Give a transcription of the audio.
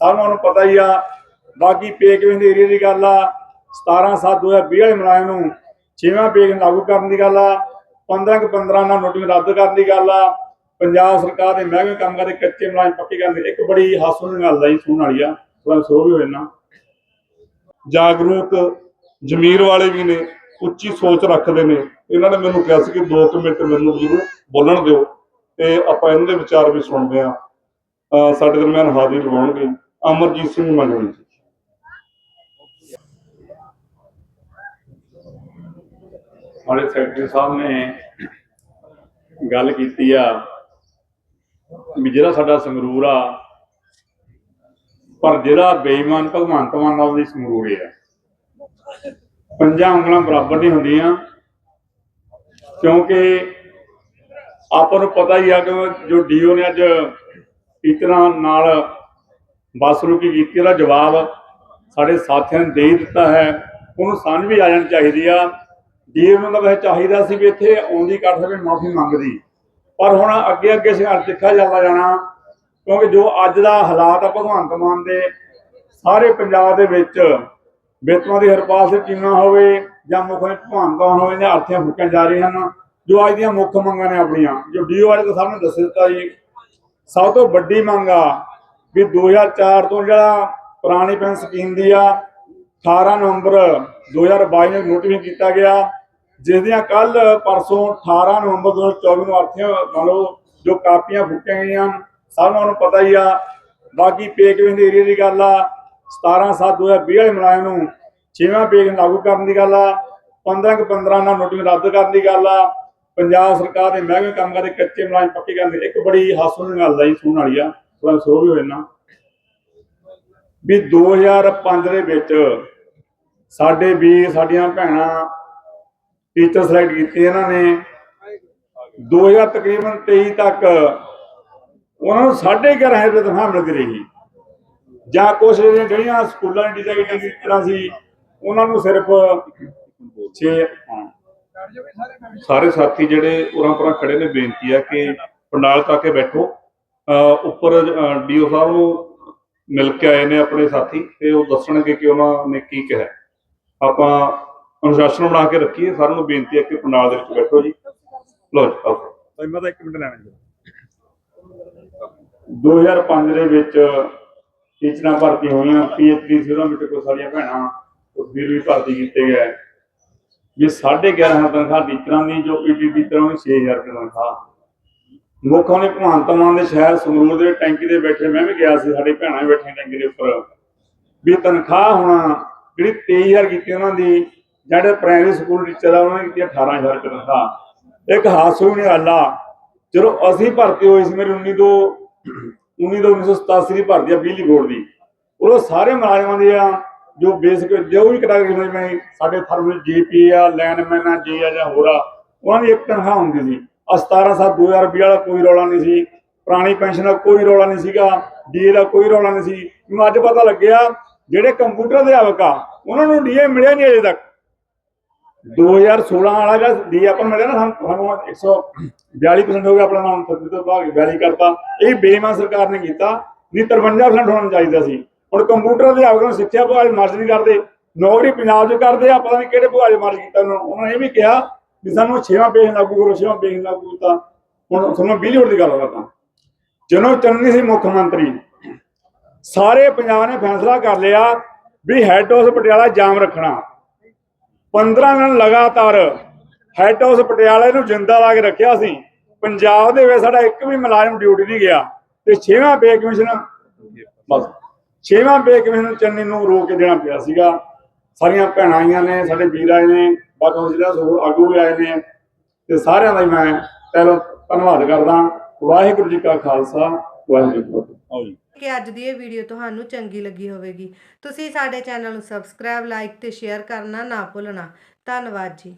ਸਾਨੂੰ ਨੂੰ ਪਤਾ ਹੀ ਆ। ਬਾਕੀ ਪੇ ਕਮਿਸ਼ਨ ਦੇ ਏਰੀਆ ਦੀ ਗੱਲ ਆ। 17 7 2020 ਵਾਲੇ ਮਲਾਇਆ ਨੂੰ ਛੇਵਾਂ ਪੇਕ ਲਾਗੂ ਕਰਨ ਦੀ ਗੱਲ ਆ। 15 ਕਿ 15 ਨਾਲ ਨੋਟਿਸ ਰੱਦ ਕਰਨ ਦੀ ਗੱਲ ਆ। ਪੰਜਾਬ ਸਰਕਾਰ ਦੇ ਮਹਿਕਮੇ ਕੰਮ ਕਰਦੇ ਕੱਚੇ ਮਲਾਜ ਪੱਕੇ ਕਰਨ ਇੱਕ ਬੜੀ ਹਾਸੋਂ ਦੀ ਗੱਲ ਆ ਜੀ, ਸੁਣਨ ਵਾਲੀ ਆ। ਥੋੜਾ ਸੋ ਵੀ ਹੋਏ ਜਾਗਰੂਕ ਜ਼ਮੀਰ ਵਾਲੇ ਵੀ ਨੇ, ਉੱਚੀ ਸੋਚ ਰੱਖਦੇ ਨੇ। ਇਹਨਾਂ ਨੇ ਮੈਨੂੰ ਕਿਹਾ ਸੀ ਕਿ 2 ਮਿੰਟ ਮੈਨੂੰ ਜ਼ਰੂਰ ਬੋਲਣ ਦਿਓ ਤੇ ਆਪਾਂ ਇਹਨਾਂ ਦੇ ਵਿਚਾਰ ਵੀ ਸੁਣਦੇ ਆ ਸਾਡੇ ਦਰਮਿਆਨ ਹਾਜ਼ਰੀ ਲਵਾਉਣਗੇ। ਅਮਰਜੀਤ ਸਿੰਘ ਮੰਗਣੀ ਜੀ। ਸਾਡੇ ਸੈਕਟਰੀ ਸਾਹਿਬ ਨੇ ਗੱਲ ਕੀਤੀ ਆ ਵੀ ਜਿਹੜਾ ਸਾਡਾ ਸੰਗਰੂਰ ਆ, ਪਰ ਜਿਹੜਾ ਬੇਈਮਾਨ ਭਗਵੰਤ ਮਾਨ ਨਾਲ ਦੀ ਸੰਗਰੂਰ ਆ। ਪੰਜਾਂ ਉਂਗਲਾਂ ਬਰਾਬਰ ਨਹੀਂ ਹੁੰਦੀਆਂ, ਕਿਉਂਕਿ ਆਪਾਂ ਨੂੰ ਪਤਾ ਹੀ ਆ ਕਿ ਜੋ ਡੀਓ ਨੇ ਅੱਜ ਟੀਚਰਾਂ ਨਾਲ ਬੱਸ ਰੁਕੀ ਕੀਤੀ, ਉਹਦਾ ਜਵਾਬ ਸਾਡੇ ਸਾਥੀਆਂ ਨੇ ਦੇ ਦਿੱਤਾ ਹੈ। ਉਹਨੂੰ ਸਮਝ ਵੀ ਆ ਜਾਣੀ ਚਾਹੀਦੀ ਆ। ਡੀਓ ਨੂੰ ਤਾਂ ਵੈਸੇ ਚਾਹੀਦਾ ਸੀ ਵੀ ਇੱਥੇ ਆਉਂਦੀ ਕੱਟ ਸਕੇ, ਮਾਫੀ ਮੰਗਦੀ। ਪਰ ਹੁਣ ਅੱਗੇ ਅੱਗੇ ਸੰਘਰਸ਼ ਦੇਖਿਆ ਜਾਂਦਾ ਜਾਣਾ, ਕਿਉਂਕਿ ਜੋ ਅੱਜ ਦਾ ਹਾਲਾਤ ਆ ਭਗਵੰਤ ਮਾਨ ਦੇ, ਸਾਰੇ ਪੰਜਾਬ ਦੇ ਵਿੱਚ ਬੇਤਵਾਂ ਦੀ ਹਰਪਾਲ ਸਿੰਘ ਚੀਮਾ ਹੋਵੇ ਜਾਂ ਮੁੱਖ ਭਗਵੰਤਾਂ ਹੋਵੇ ਜਾਂ ਅਰਥੀਆਂ ਫੁੱਕੀਆਂ ਜਾ ਰਹੀਆਂ ਹਨ, ਜੋ ਅੱਜ ਦੀਆਂ ਮੁੱਖ ਮੰਗਾਂ ਨੇ ਆਪਣੀਆਂ। ਜੋ ਡੀਓ ਵਾਲੇ ਤਾਂ ਸਾਹਮਣੇ ਦੱਸ ਦਿੱਤਾ ਜੀ, ਸਭ ਤੋਂ ਵੱਡੀ ਮੰਗ ਆ ਵੀ 2004 ਤੋਂ ਜਿਹੜਾ ਪੁਰਾਣੀ ਪੈਨਸ਼ਨ ਸਕੀਮ ਦੀ ਆ 18 ਨਵੰਬਰ 2022 ਨੂੰ ਨੋਟੀਫਿਕੇਸ਼ਨ ਕੀਤਾ ਗਿਆ, ਜਿਸ ਦੀਆਂ ਕੱਲ ਪਰਸੋਂ 18 ਨਵੰਬਰ 2024 ਨੂੰ ਅਰਥੀਆਂ, ਮੰਨ ਲਓ ਜੋ ਕਾਪੀਆਂ ਫੁੱਟੀਆਂ ਗਈਆਂ ਸਾਨੂੰ ਨੂੰ ਪਤਾ ਹੀ ਆ। ਬਾਕੀ ਪੇ ਕਮਿਸ਼ਨ ਏਰੀਆ ਦੀ ਗੱਲ ਆ 17 7 2020 ਵਾਲੇ ਮਲਾਇਆ ਨੂੰ ਛੇਵਾਂ ਪੇਕ ਲਾਗੂ ਕਰਨ ਦੀ ਗੱਲ ਆ 15 ਕਿ 15 ਨਾਲ ਨੋਟਿੰਗ ਰੱਦ ਕਰਨ ਦੀ ਗੱਲ ਆ। ਪੰਜਾਬ ਸਰਕਾਰ ਦੇ ਮਹਿਕਮੇ ਕੰਮ ਕਰਦੇ ਕੱਚੇ ਮਲਾਜ ਪੱਕੇ ਕਰਨ ਦੀ ਇੱਕ ਬੜੀ ਹਾਸੋਂ ਦੀ ਗੱਲ ਆ ਜੀ, ਸੁਣਨ ਵਾਲੀ ਆ। ਥੋੜਾ ਸੋ ਵੀ ਹੋਏ ਵੀ 2005 ਦੇ ਵਿੱਚ ਸਾਡੇ ਵੀਰ, ਸਾਡੀਆਂ ਭੈਣਾਂ ਟੀਚਰ ਸਿਲੈਕਟ ਕੀਤੇ ਇਹਨਾਂ ਨੇ। 2000 ਤਕਰੀਬਨ 23 ਤੱਕ ਉਹਨਾਂ ਨੂੰ 11.5 ਰੁਪਏ ਤਨਖਾਹ ਮਿਲਦੀ ਰਹੀ। ਜਾਂ ਕੁਛ ਜਿਹੜੀਆਂ ਸਕੂਲਾਂ ਦੀ ਟੀਚਰ ਟੀਚਰਾਂ ਸੀ, ਉਹਨਾਂ ਨੂੰ ਸਿਰਫ 6 ਸਾਰੇ ਸਾਥੀ ਜਿਹੜੇ ਉਰਾਂ ਪਰਾਂ ਖੜੇ ਨੇ, ਬੇਨਤੀ ਆ ਕਿ ਪੰਡਾਲ ਤੱਕ ਬੈਠੋ। ਉੱਪਰ ਡੀਓ ਸਾਹਿਬ ਨੂੰ ਮਿਲ ਕੇ ਆਏ ਨੇ ਆਪਣੇ ਸਾਥੀ ਤੇ ਉਹ ਦੱਸਣਗੇ ਕਿ ਉਹਨਾਂ ਨੇ ਕੀ ਕਿਹਾ। ਆਪਾਂ ਅਨੁਸ਼ਾਸਨ ਬਣਾ ਕੇ ਰੱਖੀਏ ਸਾਰਿਆਂ ਨੂੰ ਬੇਨਤੀ ਹੈ ਕਿ ਪੰਡਾਲ ਦੇ ਵਿੱਚ ਬੈਠੋ ਜੀ। ਲੋ ਜੀ ਆਓ। ਤਾਂ ਮੈਂ ਤਾਂ 1 ਮਿੰਟ ਲੈਣਾ ਜੀ। 2005 ਦੇ ਵਿੱਚ ਟੀਚਰਾਂ ਭਰਤੀ ਹੋਈਆਂ ਪੀਐਚਡੀ ਸੀ ਉਹਨਾਂ ਵਿੱਚ ਕੋਈ ਸਾਡੀਆਂ ਭੈਣਾਂ ਤਸਵੀਰ ਵੀ ਭਰਤੀ ਕੀਤੇ ਗਏ। ਵੀ 11.5 ਤਨਖਾਹ ਟੀਚਰਾਂ ਦੀ ਜੋ ਪੀਟੀ ਟੀਚਰਾਂ ਨੂੰ 6000 ਰੁਪਏ ਤਨਖਾਹ। ਮੁੱਖਾਂ ਨੇ ਭਗਵੰਤ ਮਾਨ ਦੇ ਸ਼ਹਿਰ ਸੰਗਰੂਰ ਦੇ ਟੈਂਕੀ ਦੇ ਬੈਠੇ ਮੈਂ ਵੀ ਗਿਆ ਸੀ, ਸਾਡੇ ਭੈਣਾਂ ਵੀ ਬੈਠੀਆਂ ਟੈਂਕੀ ਦੇ ਉੱਪਰ। ਵੀ ਤਨਖਾਹ ਹੋਣਾ ਜਿਹੜੀ 23000 ਕੀਤੀ ਉਹਨਾਂ ਦੀ, ਜਿਹੜੇ ਪ੍ਰਾਇਮਰੀ ਸਕੂਲ ਟੀਚਰ ਆ, ਉਹਨਾਂ ਨੇ ਕੀਤੀ 18000 ਤਨਖਾਹ। ਇੱਕ ਹਾਸੋ ਨੇ ਅੱਲਾ, ਜਦੋਂ ਅਸੀਂ ਭਰਤੀ ਹੋਏ ਸੀ ਮੇਰੇ 19 ਤੋਂ 19 ਤੋਂ 1987 ਦੀ ਭਰਤੀ ਆ ਬਿਜਲੀ ਬੋਰਡ ਦੀ। ਉਦੋਂ ਸਾਰੇ ਮੁਲਾਜ਼ਮਾਂ ਦੀ ਆ, ਜੋ ਬੇਸਿਕ ਜੋ ਵੀ ਕੈਟਾਗਰੀ ਹੋਈ ਮੈਂ ਸਾਡੇ ਫਰਮ ਜੀਪੀ ਆ ਲਾਈਨਮੈਨ ਆ ਜੀ ਆ ਜਾਂ ਹੋਰ ਆ, ਉਹਨਾਂ ਦੀ ਇੱਕ ਤਨਖਾਹ ਹੁੰਦੀ ਸੀ। ਆ 17 ਸਾਲ 2020 ਵਾਲਾ ਕੋਈ ਰੌਲਾ ਨਹੀਂ ਸੀ, ਪੁਰਾਣੀ ਪੈਨਸ਼ਨ ਦਾ ਕੋਈ ਰੌਲਾ ਨਹੀਂ ਸੀਗਾ ਡੀਏ ਦਾ ਕੋਈ ਰੌਲਾ ਨਹੀਂ ਸੀ। ਮੈਨੂੰ ਅੱਜ ਪਤਾ ਲੱਗਿਆ, ਜਿਹੜੇ ਕੰਪਿਊਟਰ ਅਧਿਆਪਕ ਆ, ਉਹਨਾਂ ਨੂੰ ਡੀਏ ਮਿਲਿਆ ਨਹੀਂ ਅਜੇ ਤੱਕ। 2016 ਵਾਲਾ ਜਿਹੜਾ ਡੀ ਆਪਾਂ ਮਿਲਿਆ ਨਾ, ਸਾਨੂੰ ਸਾਨੂੰ 142% ਹੋ ਗਿਆ ਆਪਣਾ ਨਾਮ ਥੱਲੇ ਭਾਗ 42 ਕਰਤਾ। ਇਹ ਬੇਈਮਾਨ ਸਰਕਾਰ ਨੇ ਕੀਤਾ, ਨਹੀਂ 53% ਹੋਣਾ ਚਾਹੀਦਾ ਸੀ। ਹੁਣ ਕੰਪਿਊਟਰ ਅਧਿਆਪਕ ਨੂੰ ਸਿੱਖਿਆ ਵਿਭਾਗ ਮਰਜ਼ ਨਹੀਂ ਕਰਦੇ, ਨੌਕਰੀ ਪੰਜਾਬ 'ਚ ਕਰਦੇ ਆ, ਪਤਾ ਨਹੀਂ ਕਿਹੜੇ ਵਿਭਾਗ ਮਰਜ਼ ਕੀਤਾ ਉਹਨਾਂ ਨੇ ਇਹ ਵੀ ਕਿਹਾ ਵੀ ਸਾਨੂੰ ਛੇਵਾਂ ਪੇਜ ਲਾਗੂ ਕਰੋ ਛੇਵਾਂ ਪੇਜ ਲਾਗੂ ਕੀਤਾ ਹੁਣ ਤੁਹਾਨੂੰ ਬਿਜਲੀ ਬੋਰਡ ਦੀ ਗੱਲ ਕਰਦਾ ਜਦੋਂ ਚੰਨੀ ਸੀ ਮੁੱਖ ਮੰਤਰੀ ਸਾਰੇ ਪੰਜਾਬ ਨੇ ਫੈਸਲਾ ਕਰ ਲਿਆ ਵੀ ਹੈੱਡ ਹਾਊਸ ਪਟਿਆਲਾ ਜਾਮ ਰੱਖਣਾ। 15 ਦਿਨ ਲਗਾਤਾਰ ਹੈੱਡ ਹਾਊਸ ਪਟਿਆਲੇ ਨੂੰ ਜਿੰਦਾ ਲਾ ਕੇ ਰੱਖਿਆ ਸੀ। ਪੰਜਾਬ ਦੇ ਵਿੱਚ ਸਾਡਾ ਇੱਕ ਵੀ ਮੁਲਾਜ਼ਮ ਡਿਊਟੀ ਨਹੀਂ ਗਿਆ ਤੇ ਛੇਵਾਂ ਪੇ ਕਮਿਸ਼ਨ ਬਸ। ਛੇਵਾਂ ਪੇ ਕਮਿਸ਼ਨ ਚੰਨੀ ਨੂੰ ਰੋਕ ਕੇ ਦੇਣਾ ਪਿਆ ਸੀਗਾ। ਸਾਰੀਆਂ ਭੈਣਾਂ ਆਈਆਂ ਨੇ ਸਾਡੇ ਵੀਰ ਆਏ ਨੇ ਬਾਕੀ ਜਿਹੜਾ ਹੋਰ ਆਗੂ ਵੀ ਆਏ ਨੇ ਤੇ ਸਾਰਿਆਂ ਦਾ ਹੀ ਮੈਂ ਪਹਿਲਾਂ ਧੰਨਵਾਦ ਕਰਦਾ। ਵਾਹਿਗੁਰੂ ਜੀ ਕਾ ਖਾਲਸਾ ਵਾਹਿਗੁਰੂ ਜੀ ਕੀ ਫਤਿਹ। ਆਓ ਜੀ। ਕਿ ਅੱਜ ਦੀ ਇਹ ਵੀਡੀਓ ਤੁਹਾਨੂੰ ਚੰਗੀ ਲੱਗੀ ਹੋਵੇਗੀ। ਤੁਸੀਂ ਸਾਡੇ ਚੈਨਲ ਨੂੰ ਸਬਸਕ੍ਰਾਈਬ ਲਾਈਕ ਤੇ ਸ਼ੇਅਰ ਕਰਨਾ ਨਾ ਭੁੱਲਣਾ। ਧੰਨਵਾਦ ਜੀ।